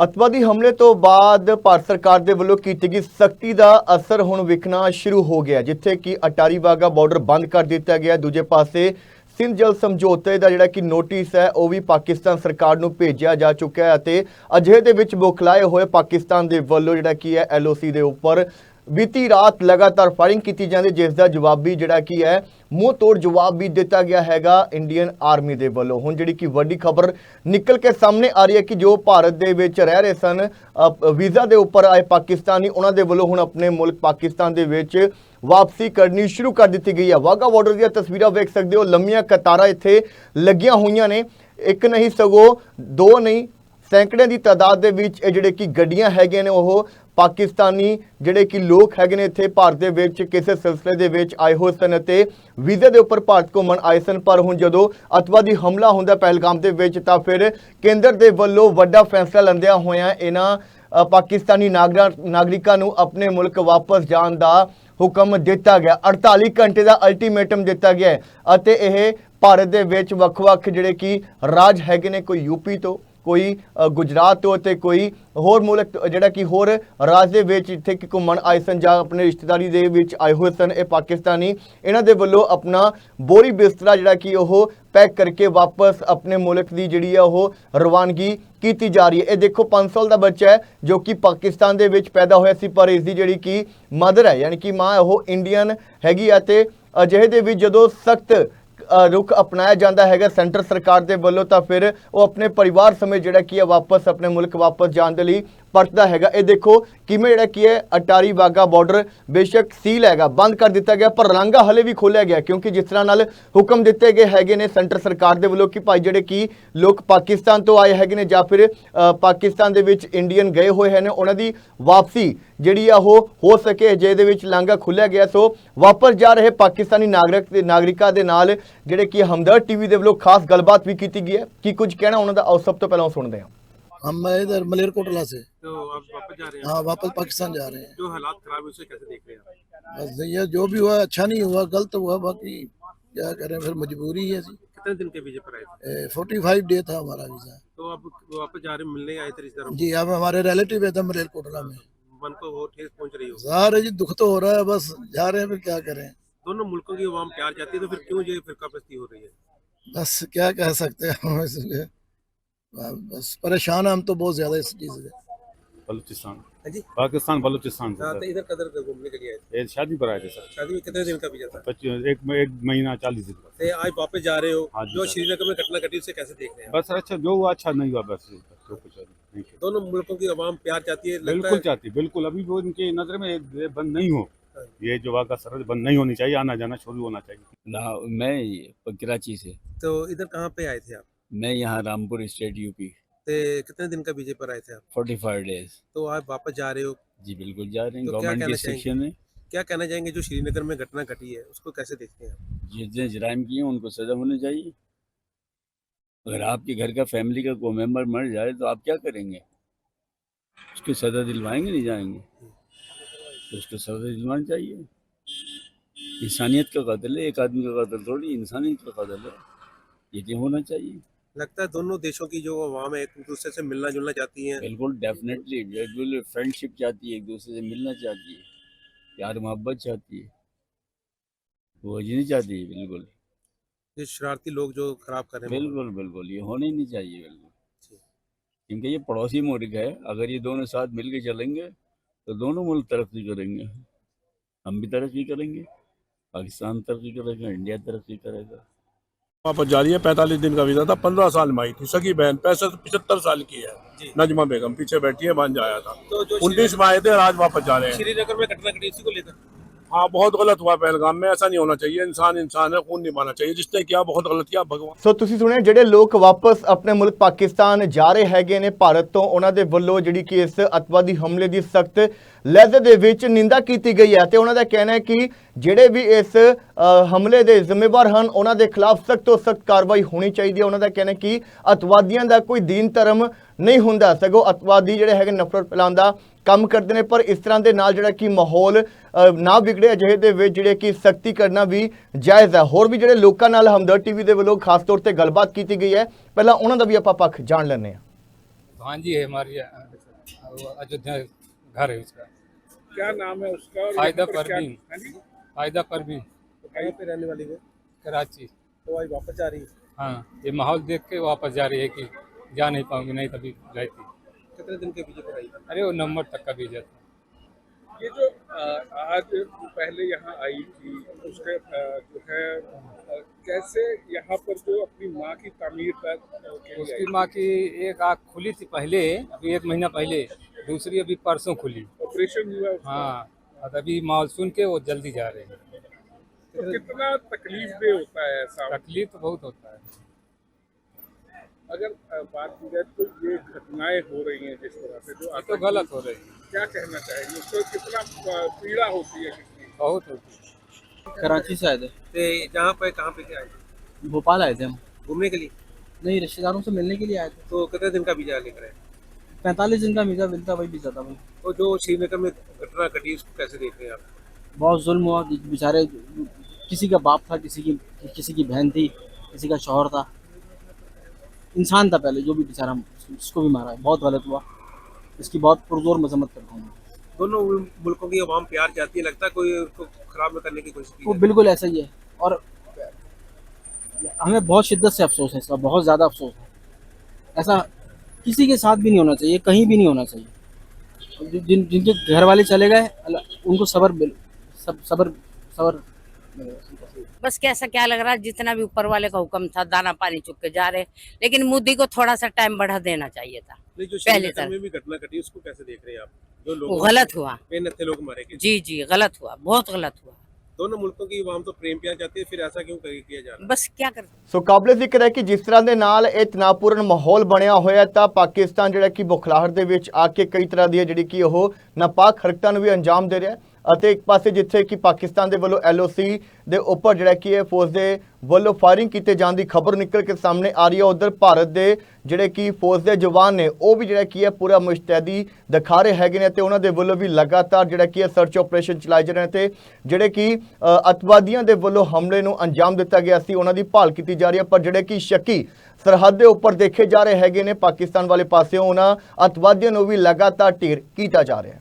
ਅਤਵਾਦੀ ਹਮਲੇ ਤੋਂ ਬਾਅਦ ਭਾਰਤ ਸਰਕਾਰ ਦੇ ਵੱਲੋਂ ਕੀਤੀ ਗਈ ਸਖਤੀ ਦਾ ਅਸਰ ਹੁਣ ਵਿਖਣਾ ਸ਼ੁਰੂ ਹੋ ਗਿਆ ਜਿੱਥੇ ਕਿ ਅਟਾਰੀ ਵਾਗਾ ਬਾਰਡਰ ਬੰਦ ਕਰ ਦਿੱਤਾ ਗਿਆ ਦੂਜੇ ਪਾਸੇ ਸਿੰਧ ਜਲ ਸਮਝੌਤੇ ਦਾ ਜਿਹੜਾ ਕਿ ਨੋਟਿਸ ਹੈ, ਉਹ ਵੀ ਪਾਕਿਸਤਾਨ ਸਰਕਾਰ ਨੂੰ ਭੇਜਿਆ ਜਾ ਚੁੱਕਾ ਹੈ ਅਤੇ ਅਜਿਹੇ ਦੇ ਵਿੱਚ ਬੁਖਲਾਏ ਹੋਏ ਪਾਕਿਸਤਾਨ ਦੇ ਵੱਲੋਂ ਜਿਹੜਾ ਕੀ ਹੈ, ਐਲਓਸੀ ਦੇ ਉੱਪਰ ਬੀਤੀ ਰਾਤ ਲਗਾਤਾਰ ਫਾਇਰਿੰਗ ਕੀਤੀ ਜਾਂਦੀ, ਜਿਸ ਦਾ ਜਵਾਬੀ ਜਿਹੜਾ ਕੀ ਹੈ, ਮੂੰਹ ਤੋੜ ਜਵਾਬ ਵੀ ਦਿੱਤਾ ਗਿਆ ਹੈਗਾ ਇੰਡੀਅਨ ਆਰਮੀ ਦੇ ਵੱਲੋਂ। ਹੁਣ ਜਿਹੜੀ ਕਿ ਵੱਡੀ ਖਬਰ ਨਿਕਲ ਕੇ ਸਾਹਮਣੇ ਆ ਰਹੀ ਹੈ ਕਿ ਜੋ ਭਾਰਤ ਦੇ ਵਿੱਚ ਰਹਿ ਰਹੇ ਸਨ ਵੀਜ਼ਾ ਦੇ ਉੱਪਰ ਆਏ ਪਾਕਿਸਤਾਨੀ, ਉਹਨਾਂ ਦੇ ਵੱਲੋਂ ਹੁਣ ਆਪਣੇ ਮੁਲਕ ਪਾਕਿਸਤਾਨ ਦੇ ਵਿੱਚ ਵਾਪਸੀ ਕਰਨੀ ਸ਼ੁਰੂ ਕਰ ਦਿੱਤੀ ਗਈ ਹੈ। ਵਾਗਾ ਬਾਰਡਰ ਦੀਆਂ ਤਸਵੀਰਾਂ ਵੇਖ ਸਕਦੇ ਹੋ, ਲੰਮੀਆਂ ਕਤਾਰਾਂ ਇੱਥੇ ਲੱਗੀਆਂ ਹੋਈਆਂ ਨੇ। ਇੱਕ ਨਹੀਂ ਸਗੋਂ, ਦੋ ਨਹੀਂ ਸੈਂਕੜੇ ਦੀ ਤਾਦਾਦ ਦੇ ਵਿੱਚ ਇਹ ਜਿਹੜੇ ਕਿ ਗੱਡੀਆਂ ਹੈਗੀਆਂ ਨੇ, ਉਹ ਪਾਕਿਸਤਾਨੀ ਜਿਹੜੇ ਕਿ ਲੋਕ ਹੈਗੇ ਨੇ ਇੱਥੇ ਭਾਰਤ ਦੇ ਵਿੱਚ, ਕਿਸੇ ਸਿਲਸਿਲੇ ਦੇ ਵਿੱਚ ਆਏ ਹੋਏ ਸਨ ਅਤੇ ਵੀਜ਼ੇ ਦੇ ਉੱਪਰ ਭਾਰਤ ਘੁੰਮਣ ਆਏ ਸਨ। ਪਰ ਹੁਣ ਜਦੋਂ ਅਤਵਾਦੀ ਹਮਲਾ ਹੁੰਦਾ ਪਹਿਲਗਾਮ ਦੇ ਵਿੱਚ, ਤਾਂ ਫਿਰ ਕੇਂਦਰ ਦੇ ਵੱਲੋਂ ਵੱਡਾ ਫੈਸਲਾ ਲੈਂਦਿਆਂ ਹੋਇਆਂ ਇਹਨਾਂ ਪਾਕਿਸਤਾਨੀ ਨਾਗਰਾ, ਨਾਗਰਿਕਾਂ ਨੂੰ ਆਪਣੇ ਮੁਲਕ ਵਾਪਸ ਜਾਣ ਦਾ ਹੁਕਮ ਦਿੱਤਾ ਗਿਆ। 48 ਘੰਟੇ ਦਾ ਅਲਟੀਮੇਟਮ ਦਿੱਤਾ ਗਿਆ ਹੈ ਅਤੇ ਇਹ ਭਾਰਤ ਦੇ ਵਿੱਚ ਵੱਖ-ਵੱਖ ਜਿਹੜੇ ਕਿ ਰਾਜ ਹੈਗੇ ਨੇ, ਕੋਈ ਯੂਪੀ ਤੋਂ ਕੋਈ ਗੁਜਰਾਤ ਤੋਂ ਤੇ ਕੋਈ ਹੋਰ ਮੁਲਕ ਜਿਹੜਾ ਕਿ ਹੋਰ ਰਾਜ ਦੇ ਵਿੱਚ ਇੱਥੇ ਕਿ ਘੁੰਮਣ ਆਏ ਸਨ ਜਾਂ ਆਪਣੇ ਰਿਸ਼ਤੇਦਾਰੀ ਦੇ ਵਿੱਚ ਆਏ ਹੋਏ ਸਨ, ਇਹ ਪਾਕਿਸਤਾਨੀ, ਇਹਨਾਂ ਦੇ ਵੱਲੋਂ ਆਪਣਾ ਬੋਰੀ ਬਿਸਤਰਾ ਜਿਹੜਾ ਕਿ ਉਹ ਪੈਕ ਕਰਕੇ ਵਾਪਸ ਆਪਣੇ ਮੁਲਕ ਦੀ ਜਿਹੜੀ ਆ ਉਹ ਰਵਾਨਗੀ ਕੀਤੀ ਜਾ ਰਹੀ ਹੈ। ਇਹ ਦੇਖੋ 5 ਸਾਲ ਦਾ ਬੱਚਾ ਹੈ ਜੋ ਕਿ ਪਾਕਿਸਤਾਨ ਦੇ ਵਿੱਚ ਪੈਦਾ ਹੋਇਆ ਸੀ, ਪਰ ਇਸ ਦੀ ਜਿਹੜੀ ਕਿ ਮਦਰ ਹੈ, ਯਾਨੀ ਕਿ ਮਾਂ ਉਹ ਇੰਡੀਅਨ ਹੈਗੀ ਆ ਤੇ ਅਜਿਹੇ ਦੇ ਵਿੱਚ ਜਦੋਂ ਸਖਤ ਰੁਖ ਅਪਣਾਇਆ ਜਾਂਦਾ ਹੈਗਾ ਸੈਂਟਰ ਸਰਕਾਰ ਦੇ ਵੱਲੋਂ, ਤਾਂ ਫਿਰ ਉਹ ਆਪਣੇ ਪਰਿਵਾਰ ਸਮੇਤ ਜਿਹੜਾ ਕੀ ਹੈ ਵਾਪਸ ਆਪਣੇ ਮੁਲਕ ਵਾਪਸ ਜਾਣ ਦੇ ਲਈ ਪਰਤਦਾ ਹੈਗਾ। ਇਹ ਦੇਖੋ ਕਿਵੇਂ ਜਿਹੜਾ ਕੀ ਹੈ, ਅਟਾਰੀ ਵਾਗਾ ਬਾਰਡਰ ਬੇਸ਼ੱਕ ਸੀਲ ਹੈਗਾ, ਬੰਦ ਕਰ ਦਿੱਤਾ ਗਿਆ, ਪਰ ਰੰਗਾ ਹਲੇ ਵੀ ਖੋਲਿਆ ਗਿਆ, ਕਿਉਂਕਿ ਜਿਸ ਤਰ੍ਹਾਂ ਨਾਲ ਹੁਕਮ ਦਿੱਤੇ ਗਏ ਹੈਗੇ ਨੇ ਸੈਂਟਰ ਸਰਕਾਰ ਦੇ ਵੱਲੋਂ ਕਿ ਭਾਈ ਜਿਹੜੇ ਕੀ ਲੋਕ ਪਾਕਿਸਤਾਨ ਤੋਂ ਆਏ ਹੈਗੇ ਨੇ ਜਾਂ ਫਿਰ ਪਾਕਿਸਤਾਨ ਦੇ ਵਿੱਚ ਇੰਡੀਅਨ ਗਏ ਹੋਏ ਹਨ, ਉਹਨਾਂ ਦੀ ਵਾਪਸੀ ਜਿਹੜੀ ਆ ਉਹ ਹੋ ਸਕੇ ਜੇ ਦੇ ਵਿੱਚ ਲਾਂਘਾ ਖੁੱਲਿਆ ਗਿਆ। ਸੋ ਵਾਪਸ ਜਾ ਰਹੇ ਪਾਕਿਸਤਾਨੀ ਨਾਗਰਿਕ ਦੇ ਨਾਗਰਿਕਾਂ ਦੇ ਨਾਲ ਜਿਹੜੇ ਕਿ ਹਮਦਰਦ ਟੀਵੀ ਦੇ ਵੱਲੋਂ ਖਾਸ ਗੱਲਬਾਤ ਵੀ ਕੀਤੀ ਗਈ ਹੈ। ਕੀ ਕੁਝ ਕਹਿਣਾ ਉਹਨਾਂ ਦਾ? ਆਓ ਸਭ ਤੋਂ ਪਹਿਲਾਂ ਉਹ ਸੁਣਦੇ ਹਾਂ। ہم میں ادھر ملیر کوٹلا سے۔ ہاں واپس پاکستان جا رہے ہیں۔ جو حالات خراب ہیں اسے کیسے دیکھ رہے ہیں بس یہ جو بھی ہوا اچھا نہیں ہوا غلط ہوا باقی کیا کریں پھر مجبوری ہے سی کتنے دن کے ویزے پر آئے تھے؟ فورٹی فائیو ڈے تھا ہمارا ویزا۔ تو آپ واپس جا رہے ملنے آئے تھے جی اب ہمارے ریلیٹیو ہے تھا ملیر کوٹلا میں۔ من کو وہ ٹھیس پہنچ رہی ہو۔ ظاہر ہے جی دکھ تو ہو رہا ہے بس جا رہے ہیں پھر کیا کریں۔ دونوں ملکوں کی عوام پیار جاتی ہے تو پھر کیوں یہ فرقہ کاپستی ہو رہی ہے؟ بس کیا کہہ سکتے ہیں ہم اس لیے؟ بس پریشان ہم تو بہت زیادہ اس چیز سے۔ بلوچستان۔ ہاں جی۔ پاکستان بلوچستان۔ ہاں، سے ادھر قدر پہ گھومنے کے لیے آئے تھے۔ شادی پر آئے تھے سر۔ شادی میں کتنے دن کا ویزا تھا ایک ایک مہینہ چالیس دن کا۔ آج واپس جا رہے ہو۔ ہاں جی جو شری نگر میں گھٹنا گھٹی اسے کیسے دیکھ رہے ہیں؟ بس اچھا جو ہوا اچھا نہیں ہوا بس جو کچھ دونوں ملکوں کی عوام پیار چاہتی ہے بالکل چاہتی بالکل۔ ابھی وہ ان کی نظر میں ایک بند نہیں ہو۔ جی۔ یہ جو واقعہ سرحد بند نہیں ہونی چاہیے آنا جانا شروع ہونا چاہیے۔ نہ میں کراچی سے۔ تو ادھر کہاں پہ آئے تھے آپ؟ میں یہاں رامپور اسٹیٹ یو پی۔ تے کتنے دن کا بی جے پر آئے تھے آپ؟ Forty five days. تو آپ واپس جا رہے ہو؟ جی بالکل جا رہے ہیں۔ گورنمنٹ کی سیکشن میں کیا کہنا چاہیں گے جو شری نگر میں گھٹنا گھٹی ہے؟ اس کو کیسے دیکھتے ہیں جتنے جرائم کیے ہیں ان کو سزا ہونی چاہیے۔ اگر آپ کے گھر کا فیملی کا کوئی ممبر مر جائے تو آپ کیا کریں گے؟ اس کی سزا دلوائیں گے نہیں جائیں گے؟ تو اس کو سزا دلوانی چاہیے۔ انسانیت کا قتل ہے ایک آدمی کا قتل تھوڑی انسانیت کا قتل ہے۔ یہ تو ہونا چاہیے۔ لگتا ہے دونوں دیشوں کی جو عوام ہے ایک دوسرے سے ملنا جلنا چاہتی ہیں۔ بالکل ڈیفینیٹلی بالکل فرینڈ شپ چاہتی ہے ایک دوسرے سے ملنا چاہتی ہے۔ پیار محبت چاہتی ہے۔ وہ جی نہیں چاہتی ہے بالکل۔ یہ شرارتی لوگ جو خراب کر رہے ہیں۔ بالکل بالکل۔ یہ ہونے نہیں چاہیے بالکل۔ جی۔ کیونکہ یہ پڑوسی ملک ہے۔ اگر یہ دونوں ساتھ مل کے چلیں گے تو دونوں ملک ترقی کریں گے۔ ہم بھی ترقی کریں گے پاکستان ترقی کرے گا انڈیا ترقی کرے گا۔ वापस जा रही है पैंतालीस दिन का वीजा था पंद्रह साल में आई थी सगी बहन पैंसठ पिछहत्तर साल की है जी। नजमा बेगम पीछे बैठी है बन जाया था तो जो उनतीस में आए थे और आज वापस जा रहे हैं श्रीनगर में घटना घटी उसी को लेकर हाँ बहुत गलत हुआ पहलगाम में ऐसा नहीं होना चाहिए इंसान इंसान है खून नहीं पाना चाहिए जिसने किया बहुत गलत किया भगवान ਸੋ ਤੁਸੀਂ ਸੁਣਿਆ ਜਿਹੜੇ ਲੋਕ ਵਾਪਸ ਆਪਣੇ ਮੁਲਕ ਪਾਕਿਸਤਾਨ ਜਾ ਰਹੇ ਹੈਗੇ ਨੇ ਭਾਰਤ ਤੋਂ ਉਹਨਾਂ ਦੇ ਵੱਲੋਂ ਜਿਹੜੀ ਕਿ ਇਸ ਅਤਵਾਦੀ ਹਮਲੇ ਦੀ ਸਖਤ ਲਹਿਜ਼ੇ ਦੇ ਵਿੱਚ ਨਿੰਦਾ ਕੀਤੀ ਗਈ ਹੈ ਤੇ ਉਹਨਾਂ ਦਾ ਕਹਿਣਾ ਹੈ ਕਿ ਜਿਹੜੇ ਵੀ ਇਸ ਅ, ਹਮਲੇ ਦੇ ਜ਼ਿੰਮੇਵਾਰ ਹਨ ਉਹਨਾਂ ਦੇ ਖਿਲਾਫ ਸਖਤ ਤੋਂ ਸਖਤ ਕਾਰਵਾਈ ਹੋਣੀ ਚਾਹੀਦੀ ਹੈ ਉਹਨਾਂ ਦਾ ਕਹਿਣਾ ਹੈ ਕਿ ਅਤਵਾਦੀਆਂ ਦਾ ਕੋਈ ਦੀਨ ਧਰਮ ਨਹੀਂ ਹੁੰਦਾ ਸਗੋਂ ਅਤਵਾਦੀ ਜਿਹੜੇ ਹੈਗੇ ਨਫ਼ਰਤ ਫੈਲਾਉਣ ਦਾ ਕੰਮ ਕਰਦੇ ਨੇ ਪਰ ਇਸ ਤਰ੍ਹਾਂ ਦੇ ਨਾਲ ਜਿਹੜਾ ਕਿ ਮਾਹੌਲ ਅ, ਨਾ ਵਿਗੜੇ ਅਜਿਹੇ ਦੇ ਵਿੱਚ ਜਿਹੜੇ ਕਿ ਸਖਤੀ ਕਰਨਾ ਵੀ ਜਾਇਜ਼ ਹੈ ਹੋਰ ਵੀ ਜਿਹੜੇ ਲੋਕਾਂ ਨਾਲ ਹਮਦਰਦ ਟੀਵੀ ਦੇ ਵੱਲੋਂ ਖਾਸ ਤੌਰ ਤੇ ਗੱਲਬਾਤ ਕੀਤੀ ਗਈ ਹੈ ਪਹਿਲਾਂ ਉਹਨਾਂ ਦਾ ਵੀ ਆਪਾਂ ਪੱਖ ਜਾਣ ਲੈਂਦੇ ਹਾਂ भांजी है हमारी वो अयोध्या घर है उसका क्या नाम है उसका और फायदा यहाँ पर क्या- परवीन। हाँ जी? फायदा पर کہاں پہ رہنے والی ہے؟ کراچی۔ تو آج واپس جا رہی ہے۔ ہاں یہ ماحول دیکھ کے واپس جا رہی ہے کہ جا نہیں پاؤں گی نہیں تبھی رہتی۔ کتنے دن کے بیجے بیچے کرائی ارے وہ نمبر تک کا بیجا تھا۔ یہ جو آج پہلے یہاں آئی تھی اس کے جو ہے کیسے یہاں پر جو اپنی ماں کی تعمیر تک اس کی ماں کی ایک آنکھ کھلی تھی پہلے ابھی ایک مہینہ پہلے دوسری ابھی پرسوں کھلی۔ آپریشن ہوا ہاں ابھی مال سن کے وہ جلدی جا رہے ہیں۔ کتنا تکلیف دہ ہوتا ہے تکلیف تو بہت ہوتا ہے۔ اگر بات کی جائے تو یہ گھٹنائیں ہو رہی ہیں جس طرح سے جو تو غلط ہو رہی ہیں۔ کیا کہنا چاہیں گے؟ اس کو کتنا پیڑا ہوتی ہے بہت ہوتی ہے۔ کراچی سے آئے تھے۔ جہاں پہ کہاں پہ آئے تھے بھوپال آئے تھے ہم۔ گھومنے کے لیے؟ نہیں رشتے داروں سے ملنے کے لیے آئے تھے۔ تو کتنے دن کا ویزا لے کر آئے؟ پینتالیس دن کا ویزا ملتا وہی ویزا تھا۔ وہ جو شری نگر میں گھٹنا گھٹی اس کو کیسے دیکھ رہے ہیں آپ؟ بہت ظلم ہوا۔ بیچارے کسی کا باپ تھا کسی کی کسی کی بہن تھی کسی کا شوہر تھا۔ انسان تھا پہلے جو بھی بیچارہ اس کو بھی مارا۔ ہے بہت غلط ہوا۔ اس کی بہت پرزور مذمت کرتا ہوں دونوں ملکوں کی عوام پیار چاہتی ہے لگتا ہے کوئی اس کو خراب نہ کرنے کی کوشش کی وہ بالکل ایسا ہی ہے۔ اور ہمیں بہت شدت سے افسوس ہے اس کا بہت زیادہ افسوس ہے۔ ایسا کسی کے ساتھ بھی نہیں ہونا چاہیے کہیں بھی نہیں ہونا چاہیے۔ جن جن کے گھر والے چلے گئے ان کو صبر صبر صبر चले गए अल्लाह- उनको सबर मिल- सब सबर सबर बस कैसा क्या लग रहा है जितना भी ऊपर वाले का हुक्म था दाना पानी चुक के जा रहे लेकिन मोदी को थोड़ा सा टाइम बढ़ा देना चाहिए था नहीं जो पहले श्रीनगर तरह। में भी घटना घटी उसको कैसे देख रहे हैं आप जो वो लोग गलत हुआ बेनत्थे लोग मारे गए जी जी गलत हुआ बहुत गलत हुआ दोनों मुल्कों की आवाम तो प्रेम प्यार चाहती है फिर ऐसा क्यों कर- किया जा रहा है बस क्या कर ਸੋ ਕਾਬਲੇ ਜ਼ਿਕਰ ਹੈ ਕਿ ਜਿਸ ਤਰ੍ਹਾਂ ਦੇ ਨਾਲ ਇਹ ਤਣਾਅਪੂਰਨ ਮਾਹੌਲ ਬਣਿਆ ਹੋਇਆ ਤਾਂ ਪਾਕਿਸਤਾਨ ਜਿਹੜਾ ਕਿ ਬੁਖਲਾਹਟ ਦੇ ਵਿੱਚ ਆ ਕੇ ਕਈ ਤਰ੍ਹਾਂ ਦੀ ਜਿਹੜੀ ਕਿ ਉਹ ਨਾਪਾਕ ਹਰਕਤਾਂ ਨੂੰ ਵੀ ਅੰਜਾਮ ਦੇ ਰਿਹਾ ਹੈ ਅਤੇ ਇੱਕ ਪਾਸੇ ਜਿੱਥੇ ਕਿ ਪਾਕਿਸਤਾਨ ਦੇ ਵੱਲੋਂ ਐਲਓਸੀ ਦੇ ਉੱਪਰ ਜਿਹੜਾ ਕਿ ਹੈ ਫੌਜ ਦੇ ਵੱਲੋਂ ਫਾਇਰਿੰਗ ਕੀਤੇ ਜਾਣ ਦੀ ਖਬਰ ਨਿਕਲ ਕੇ ਸਾਹਮਣੇ ਆ ਰਹੀ ਹੈ। ਉਧਰ ਭਾਰਤ ਦੇ ਜਿਹੜੇ ਕਿ ਫੌਜ ਦੇ ਜਵਾਨ ਨੇ ਉਹ ਵੀ ਜਿਹੜਾ ਕੀ ਹੈ ਪੂਰਾ ਮੁਸ਼ਤੈਦੀ ਦਿਖਾ ਰਹੇ ਹੈਗੇ ਨੇ ਤੇ ਉਹਨਾਂ ਦੇ ਵੱਲੋਂ ਵੀ ਲਗਾਤਾਰ ਜਿਹੜਾ ਕੀ ਹੈ ਸਰਚ ਆਪਰੇਸ਼ਨ ਚਲਾਏ ਜਾ ਰਹੇ ਨੇ ਤੇ ਜਿਹੜੇ ਕਿ ਅ, ਅੱਤਵਾਦੀਆਂ ਦੇ ਵੱਲੋਂ ਹਮਲੇ ਨੂੰ ਅੰਜਾਮ ਦਿੱਤਾ ਗਿਆ ਸੀ ਉਹਨਾਂ ਦੀ ਭਾਲ ਕੀਤੀ ਜਾ ਰਹੀ ਹੈ। ਪਰ ਜਿਹੜੇ ਕਿ ਸ਼ੱਕੀ ਸਰਹੱਦ ਦੇ ਉੱਪਰ ਦੇਖੇ ਜਾ ਰਹੇ ਹੈਗੇ ਨੇ ਪਾਕਿਸਤਾਨ ਵਾਲੇ ਪਾਸਿਓਂ ਉਹਨਾਂ ਅੱਤਵਾਦੀਆਂ ਨੂੰ ਵੀ ਲਗਾਤਾਰ ਢੇਰ ਕੀਤਾ ਜਾ ਰਿਹਾ ਹੈ।